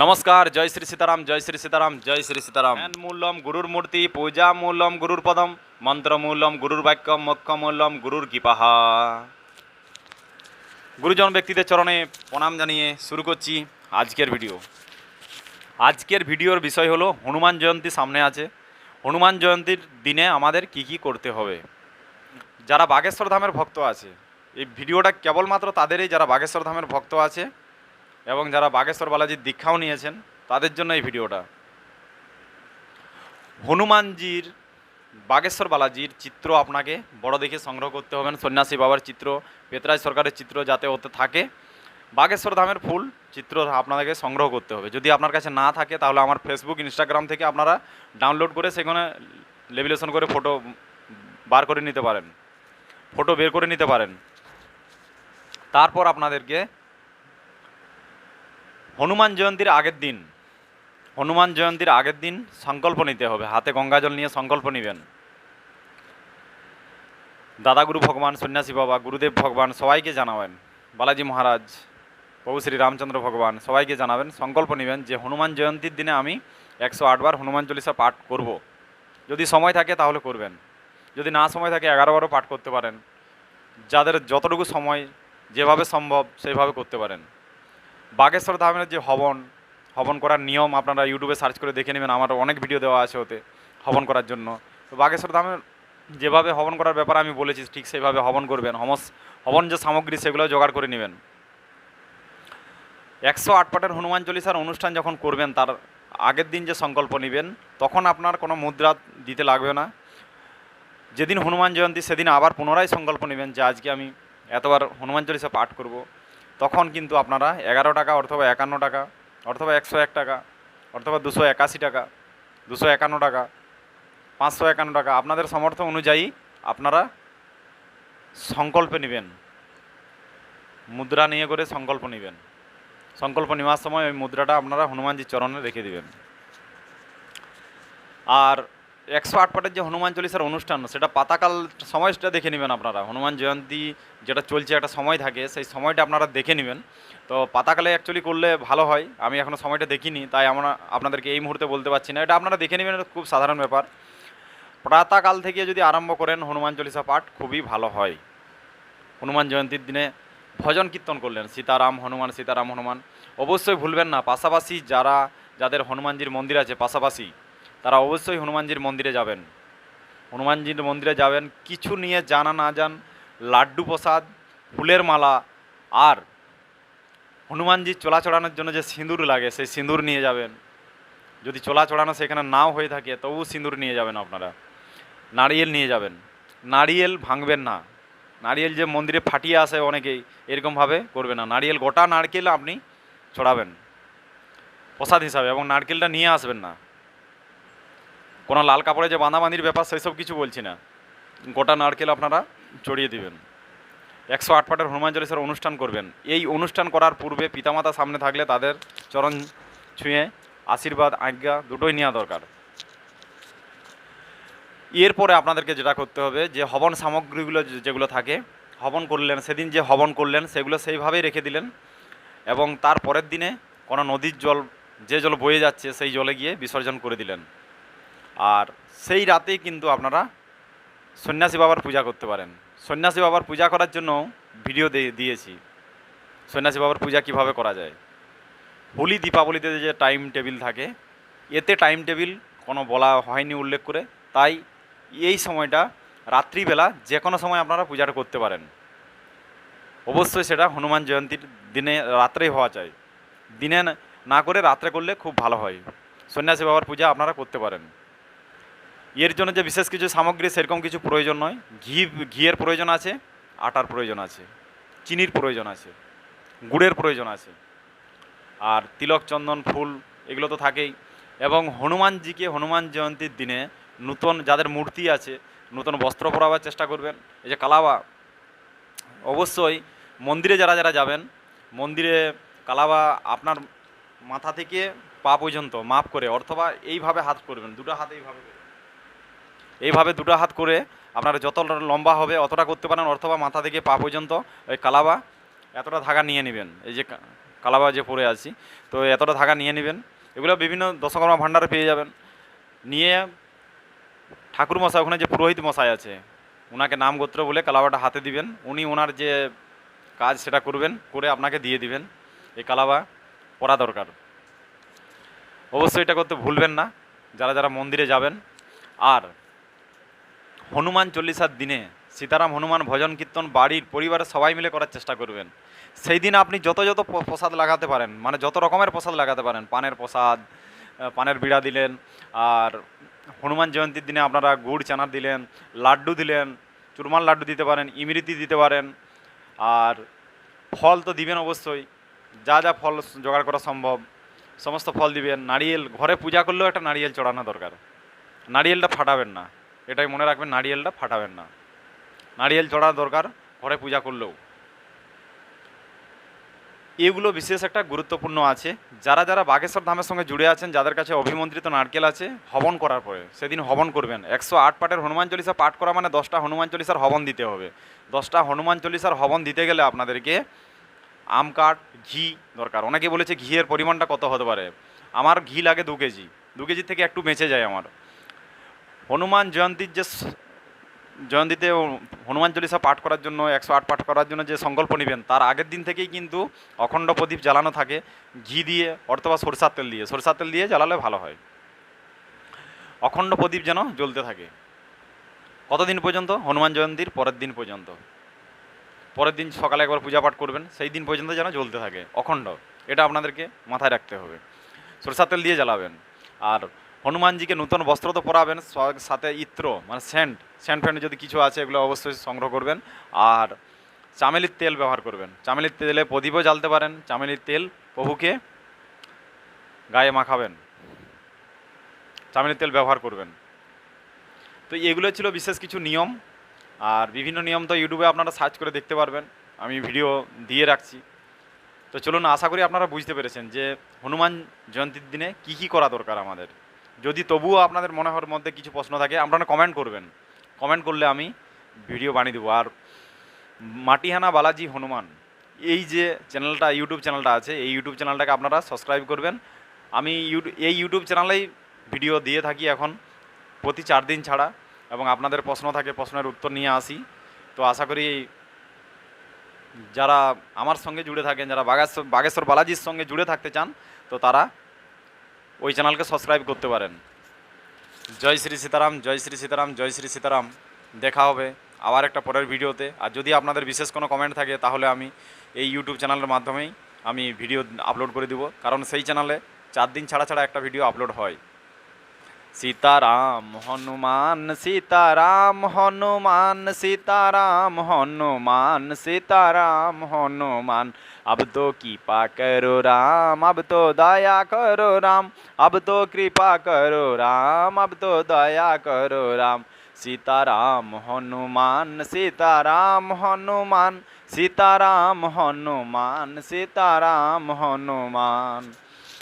নমস্কার, জয় শ্রী সীতারাম, জয় শ্রী সীতারাম, জয় শ্রী সীতারাম। মূল্যম গুরুর মূর্তি, পূজা মূল্যম গুরুর পদম, মন্ত্র মূল্যম গুরুর বাক্যম মোক্ষ মূল্যম গুরুর কৃপাহা। গুরুজন ব্যক্তিদের চরণে প্রণাম জানিয়ে শুরু করছি আজকের ভিডিও। আজকের ভিডিওর বিষয় হলো, হনুমান জয়ন্তী সামনে আছে। হনুমান জয়ন্তীর দিনে আমাদের কি কি করতে হবে? যারা বাগেশ্বর ধামের ভক্ত আছে, এই ভিডিওটা কেবলমাত্র তাদেরই, যারা বাগেশ্বর ধামের ভক্ত আছে এবং যারা বাগেশ্বর বালাজির দীক্ষাও নিয়েছেন, তাদের জন্য এই ভিডিওটা। হনুমানজির, বাগেশ্বর বালাজির চিত্র আপনাকে বড় দেখে সংগ্রহ করতে হবেন সন্ন্যাসী বাবার চিত্র পেতরাজ সরকারের চিত্র যাতে ওতে থাকে। বাগেশ্বর ধামের ফুল চিত্র আপনাদেরকে সংগ্রহ করতে হবে। যদি আপনার কাছে না থাকে, তাহলে আমার ফেসবুক ইনস্টাগ্রাম থেকে আপনারা ডাউনলোড করে সেখানে লেভিলেশন করে ফটো বার করে নিতে পারেন। ফটো বের করে নিতে পারেন। তারপর আপনাদেরকে হনুমান জয়ন্তীর আগের দিন, হনুমান জয়ন্তীর আগের দিন সংকল্প নিতে হবে, হাতে গঙ্গাজল নিয়ে সংকল্প নেবেন। দাদাগুরু ভগবান, সন্ন্যাসী বাবা, গুরুদেব ভগবান সবাইকে জানাবেন, বালাজি মহারাজ, প্রভু শ্রী রামচন্দ্র ভগবান সবাইকে জানাবেন, সংকল্প নেবেন যে হনুমান জয়ন্তীর দিনে আমি একশো আটবার হনুমান চল্লিশা পাঠ করব। যদি সময় থাকে তাহলে করবেন, যদি না সময় থাকে এগারোবারও পাঠ করতে পারেন। যাদের যতটুকু সময় যেভাবে সম্ভব সেইভাবে করতে পারেন। বাগেশ্বর ধামের যে হবন হবন করার নিয়ম আপনারা ইউটিউবে সার্চ করে দেখে নেবেন, আমার অনেক ভিডিও দেওয়া আছে ওতে, হবন করার জন্য। তো বাগেশ্বর ধামের যেভাবে হবন করার ব্যাপারে আমি বলেছি, ঠিক সেইভাবে হবন করবেন। হমস, হবন যে সামগ্রী সেগুলো জোগাড় করে নেবেন। একশো আট পাটের হনুমান চল্লিশার অনুষ্ঠান যখন করবেন, তার আগের দিন যে সংকল্প নেবেন, তখন আপনার কোনো মুদ্রা দিতে লাগবে না। যেদিন হনুমান জয়ন্তী, সেদিন আবার পুনরায় সংকল্প নেবেন যে আজকে আমি এতবার হনুমান চল্লিশা পাঠ করব। তখন কিন্তু আপনারা এগারো টাকা অথবা একান্ন টাকা, অথবা একশো এক টাকা, অথবা দুশো একাশি টাকা, দুশো একান্ন টাকা, পাঁচশো একান্ন টাকা, আপনাদের সামর্থ্য অনুযায়ী আপনারা সংকল্পে নেবেন। মুদ্রা নিয়ে করে সংকল্প নেবেন। সংকল্প নেওয়ার সময় ওই মুদ্রাটা আপনারা হনুমানজির চরণে রেখে দিবেন। আর একশো আট পাটের যে হনুমান চল্লিশার অনুষ্ঠান, সেটা পাতাকাল সময়টা দেখে নেবেন আপনারা। হনুমান জয়ন্তী যেটা চলছে, একটা সময় থাকে, সেই সময়টা আপনারা দেখে নেবেন। তো পাতাকালে অ্যাকচুয়ালি করলে ভালো হয়। আমি এখনও সময়টা দেখিনি, তাই আমরা আপনাদেরকে এই মুহূর্তে বলতে পারছি না। এটা আপনারা দেখে নেবেন খুব সাধারণ ব্যাপার। প্রাতকাল থেকে যদি আরম্ভ করেন হনুমান চল্লিশা পাঠ, খুবই ভালো হয়। হনুমান জয়ন্তীর দিনে ভজন কীর্তন করলেন, সীতারাম হনুমান সীতারাম হনুমান। অবশ্যই ভুলবেন না, পাশাপাশি যারা, যাদের হনুমানজির মন্দির আছে, পাশাপাশি তারা অবশ্যই হনুমানজির মন্দিরে যাবেন। হনুমানজির মন্দিরে যাবেন, কিছু নিয়ে জানা না যান লাড্ডু প্রসাদ, ফুলের মালা, আর হনুমানজির চোলা চড়ানোর জন্য যে সিঁদুর লাগে, সেই সিঁদুর নিয়ে যাবেন। যদি চোলা চড়ানো সেখানে নাও হয়ে থাকে, তবু সিঁদুর নিয়ে যাবেন আপনারা। নারিয়েল নিয়ে যাবেন। নারিয়েল ভাঙবেন না। নারিয়েল যে মন্দিরে ফাটিয়ে আসে অনেকেই এরকমভাবে করবে না। নারিয়েল গোটা নারকেল আপনি ছড়াবেন। প্রসাদ হিসাবে এবং নারকেলটা নিয়ে আসবেন না। কোনো লাল কাপড়ে যে বাঁধাবাঁধির ব্যাপার সেই সব কিছু বলছি না। গোটা নারকেল আপনারা চড়িয়ে দিবেন। একশো আট পাটের হনুমান চল্লিশার অনুষ্ঠান করবেন। এই অনুষ্ঠান করার পূর্বে পিতামাতা সামনে থাকলে তাদের চরণ ছুঁয়ে আশীর্বাদ, আজ্ঞা দুটোই নেওয়া দরকার। এরপরে আপনাদেরকে যেটা করতে হবে, যে হবন সামগ্রীগুলো যেগুলো থাকে, হবন করলেন, সেদিন যে হবন করলেন, সেগুলো সেইভাবেই রেখে দিলেন। এবং তার পরের দিনে কোনো নদীর জল, যে জল বয়ে যাচ্ছে, সেই জলে গিয়ে বিসর্জন করে দিলেন। আর সেই রাতেই কিন্তু আপনারা সন্ন্যাসী বাবার পূজা করতে পারেন। সন্ন্যাসী বাবার পূজা করার জন্য ভিডিও দিয়ে- দিয়েছি। সন্ন্যাসী বাবার পূজা কীভাবে করা যায়? হোলি, দীপাবলিতে যে টাইম টেবিল থাকে, এতে টাইম টেবিল কোনো বলা হয়নি উল্লেখ করে, তাই এই সময়টা রাত্রিবেলা যে কোনো সময় আপনারা পূজাটা করতে পারেন। অবশ্যই সেটা হনুমান জয়ন্তীর দিনে রাত্রেই হওয়া চাই। দিনে না করে রাত্রে করলে খুব ভালো হয়। সন্ন্যাসী বাবার পূজা আপনারা করতে পারেন। এর জন্য যে বিশেষ কিছু সামগ্রী, সেরকম কিছু প্রয়োজন নয়। ঘি, ঘিয়ের প্রয়োজন আছে, আটার প্রয়োজন আছে, চিনির প্রয়োজন আছে, গুড়ের প্রয়োজন আছে, আর তিলক, চন্দন, ফুল, এগুলো তো থাকেই। এবং হনুমানজিকে হনুমান জয়ন্তীর দিনে নূতন যাদের মূর্তি আছে, নূতন বস্ত্র পরাবার চেষ্টা করবেন। এই যে কালাবা, অবশ্যই মন্দিরে যারা যারা যাবেন, মন্দিরে কালাবা আপনার মাথা থেকে পা পর্যন্ত মাপ করে, অথবা এইভাবে হাত করবেন, দুটো হাত এইভাবে। এইভাবে দুটো হাত করে আপনার যত লম্বা হবে অতটা করতে পারেন, অথবা মাথা থেকে পা পর্যন্ত ওই কালাবা এতটা ধাগা নিয়ে নেবেন। এই যে কালাবা যে পরে আছি, তো এতটা ধাগা নিয়ে নেবেন। এগুলো বিভিন্ন দশকর্মা ভাণ্ডারে পেয়ে যাবেন। নিয়ে ঠাকুর মশাই, ওখানে যে পুরোহিত মশাই আছে, ওনাকে নাম গোত্র বলে কালাবাটা হাতে দিবেন। উনি ওনার যে কাজ সেটা করবেন, করে আপনাকে দিয়ে দিবেন। এই কালাবা পরা দরকার। অবশ্যই এটা করতে ভুলবেন না। যারা যারা মন্দিরে যাবেন, আর হনুমান চল্লিশার দিনে সীতারাম হনুমান ভজন কীর্তন বাড়ির পরিবারের সবাই মিলে করার চেষ্টা করবেন। সেই দিন আপনি যত যত প্রসাদ লাগাতে পারেন মানে যত রকমের প্রসাদ লাগাতে পারেন, পানের প্রসাদ পানের বিড়া দিলেন, আর হনুমান জয়ন্তীর দিনে আপনারা গুড় চানা দিলেন, লাড্ডু দিলেন চুরমাল লাড্ডু দিতে পারেন, ইমৃতি দিতে পারেন, আর ফল তো দিবেন অবশ্যই, যা যা ফল জোগাড় করা সম্ভব, সমস্ত ফল দিবেন, নারিয়েল, ঘরে পূজা করলেও একটা নারিয়েল চড়ানো দরকার, নারিয়েলটা ফাটাবেন না। এটাই মনে রাখবেন, নারিয়েলটা ফাটাবেন না। নারিয়েল চড়ানো দরকার, ঘরে পূজা করলেও। এগুলো বিশেষ একটা গুরুত্বপূর্ণ আছে। যারা যারা বাগেশ্বর ধামের সঙ্গে জুড়ে আছেন, যাদের কাছে অভিমন্ত্রিত নারকেল আছে, হবন করার পরে, সেদিন হবন করবেন। একশো আট পাটের হনুমান চল্লিশা পাঠ করা মানে দশটা হনুমান চল্লিশার হবন দিতে হবে। দশটা হনুমান চল্লিশার হবন দিতে গেলে আপনাদেরকে আম কাঠ, ঘি দরকার। অনেকে বলেছে ঘিয়ের পরিমাণটা কত হতে পারে? আমার ঘি লাগে দু কেজি। দু কেজি থেকে একটু বেঁচে যায় আমার। হনুমান জয়ন্তীর যে জয়ন্তীতে হনুমান চল্লিশা পাঠ করার জন্য, একশো আট পাঠ করার জন্য যে সংকল্প নেবেন, তার আগের দিন থেকেই কিন্তু অখণ্ড প্রদীপ জ্বালানো থাকে, ঘি দিয়ে অথবা সরষার তেল দিয়ে। সরষার তেল দিয়ে জ্বালালে ভালো হয়। অখণ্ড প্রদীপ যেন জ্বলতে থাকে। কতদিন পর্যন্ত? হনুমান জয়ন্তীর পরের দিন পর্যন্ত। পরের দিন সকালে একবার পূজা পাঠ করবেন, সেই দিন পর্যন্ত যেন জ্বলতে থাকে। অখণ্ড, এটা আপনাদেরকে মাথায় রাখতে হবে। সরষার তেল দিয়ে জ্বালাবেন। আর হনুমানজিকে নতুন বস্ত্র তো পরাবেন সাথে ইত্র মানে সেন্ট সেন্ট ফ্যান্ট যদি কিছু আছে এগুলো অবশ্যই সংগ্রহ করবেন। আর চামেলির তেল ব্যবহার করবেন। চামেলির তেলে প্রদীপও জ্বালতে পারেন। চামেলির তেল প্রভুকে গায়ে মাখাবেন। চামেলির তেল ব্যবহার করবেন। তো এগুলো ছিল বিশেষ কিছু নিয়ম। আর বিভিন্ন নিয়ম তো ইউটিউবে আপনারা সার্চ করে দেখতে পারবেন। আমি ভিডিও দিয়ে রাখছি। তো চলুন, আশা করি আপনারা বুঝতে পেরেছেন যে হনুমান জয়ন্তীর দিনে কি কি করা দরকার আমাদের। যদি তবুও আপনাদের মনে হওয়ার মধ্যে কিছু প্রশ্ন থাকে, আপনারা কমেন্ট করবেন। কমেন্ট করলে আমি ভিডিও বানিয়ে দেবো। আর মাটিহানা বালাজি হনুমান, এই যে চ্যানেলটা ইউটিউব চ্যানেলটা আছে, এই ইউটিউব চ্যানেলটাকে আপনারা সাবস্ক্রাইব করবেন। আমি এই ইউটিউব চ্যানেলেই ভিডিও দিয়ে থাকি এখন, প্রতি চার দিন ছাড়া, এবং আপনাদের প্রশ্ন থাকে, প্রশ্নের উত্তর নিয়ে আসি। তো আশা করি যারা আমার সঙ্গে জুড়ে থাকেন, যারা বাগেশ্বর বাগেশ্বর বালাজির সঙ্গে জুড়ে থাকতে চান, তো তারা ওই চ্যানেলকে সাবস্ক্রাইব করতে পারেন। জয় শ্রী সীতারাম, জয় শ্রী সীতারাম, জয় শ্রী সীতারাম। দেখা হবে আবার একটা পরের ভিডিওতে। আর যদি আপনাদের বিশেষ কোনো কমেন্ট থাকে, তাহলে আমি এই ইউটিউব চ্যানেলের মাধ্যমেই আমি ভিডিও আপলোড করে দিব। কারণ সেই চ্যানেলে চার দিন ছাড়া ছাড়া একটা ভিডিও আপলোড হয়। সীতারাম, হনুমান সীতারাম হনুমান সীতারাম হনুমান সীতারাম, হনুমান अब तो कृपा करो राम, अब तो दया करो राम, अब तो कृपा करो राम, अब तो दया करो राम। सीताराम, हनुमान सीताराम हनुमान सीताराम हनुमान सीताराम, हनुमान।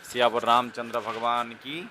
सियावर रामचंद्र भगवान की